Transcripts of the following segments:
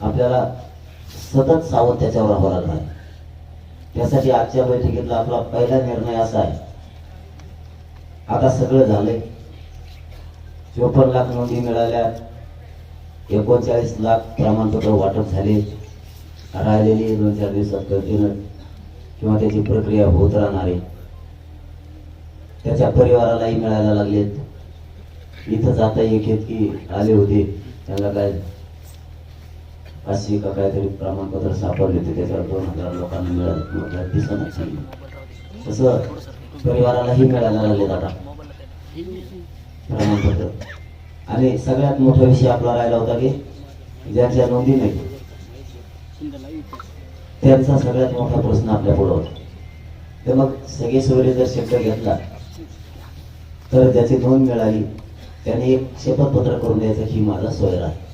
आपल्याला सतत सावध त्याच्यावर राहावं लागणार आहे. त्यासाठी आजच्या बैठकीतला आपला पहिला निर्णय असा आहे. आता सगळं झालंय. चोपन्न लाख नोंदी मिळाल्या. एकोणचाळीस लाख प्रमाणपत्र वाटप झाले. राहिलेली दोन चार दिवसात कळतीनं किंवा त्याची प्रक्रिया होत राहणार आहे. त्याच्या परिवारालाही मिळायला लागलेत. इथं जाता एक येत की आले होते? त्यांना काय पाचशे का काहीतरी प्रमाणपत्र सापडले होते त्याच्यावर दोन हजार लोकांना मिळाले. दिसत तसं परिवारालाही मिळायला लागले आता. प्रमाणपत्र. आणि सगळ्यात मोठा विषय आपला राहिला होता की ज्यांच्या नोंदी नाही त्यांचा सगळ्यात मोठा प्रश्न आपल्या पुढे होता. तर मग सगळे सोयरे जर शब्द घेतला तर ज्याची नोंद मिळाली त्याने एक शपथपत्र करून द्यायचं ही माझा सोयरा आहे.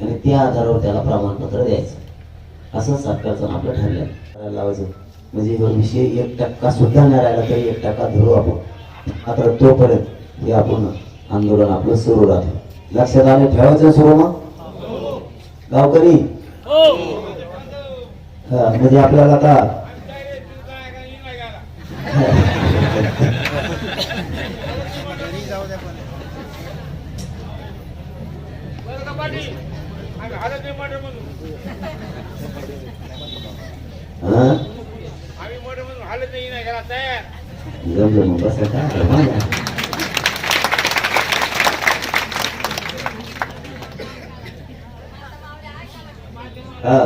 आणि त्या आधारावर त्याला प्रमाणपत्र द्यायचं. असं सरकारचं आपलं ठरलं करायला लावायचं. म्हणजे विषय एक टक्का सुद्धा नाही राहिला तरी एक टक्का धरू आपण. मात्र तोपर्यंत हे आपण आंदोलन आपलं सुरू राहतं लक्षात आले? ठेवायचं सुरू मग? गावकरी? हा, म्हणजे आपल्याला आता बरं का जमलं मग काय हा.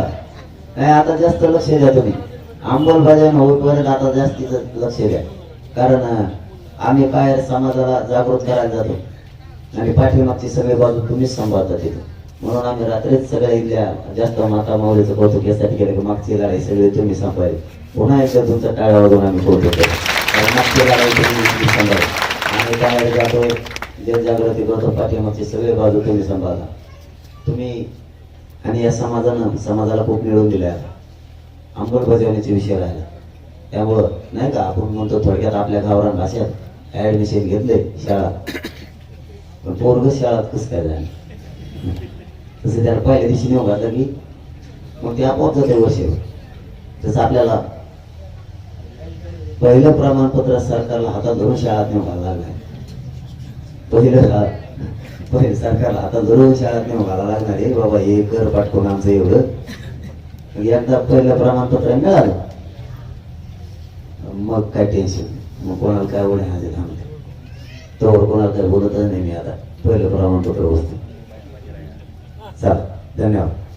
नाही आता जास्त लक्ष द्या तुम्ही. अंमलबजावणी होईपर्यंत आता जास्तीच लक्ष द्या. कारण आम्ही बाहेर समाजाला जागृत करायला जातो. आणि पाठीमागची सगळी बाजू तुम्हीच सांभाळता तिथे. म्हणून आम्ही रात्रीच सगळ्या इथल्या जास्त माता माऊलीचं कौतुक यासाठी केलं की मागची लढाई सगळी तुम्ही सांभाळली पुन्हा एकदा तुमचा टाळ्या वाजवून आम्ही कौतुक केलं कारण मागची लढाई तुम्ही सांभाळली आम्ही त्यावेळेस जातो जनजागृती करतो पाठीमागची सगळी बाजू तुम्ही सांभाळला तुम्ही आणि या समाजानं समाजाला खूप मिळवून दिल्या अंमलबजावणीचे विषय राहिला. त्यामुळं नाही का आपण म्हणतो थोडक्यात आपल्या गावरान भाषेत ॲडमिशन घेतले शाळा. पण पोरग शाळात कसं काय झालं तसं त्याला पहिल्या दिवशी नेऊ घातलं की मग ते आपोआप जाते वर्ष तसं आपल्याला पहिलं प्रमाणपत्र सरकारला हातात धरून शाळात नेऊ घालायला लागलं पहिलं हा- पहिले सरकारला हातात धरून शाळात नेऊ घालायला लागणार आहे. बाबा हे कर पाठवून आमचं एवढं. एकदा पहिलं प्रमाणपत्र मिळालं. मग काय टेन्शन मग कोणाला काय ओढे हाजे थांबते तोवर कोणाला काय बोलतच नाही मी आता. पहिलं प्रमाणपत्र वस्तू. चला धन्यवाद.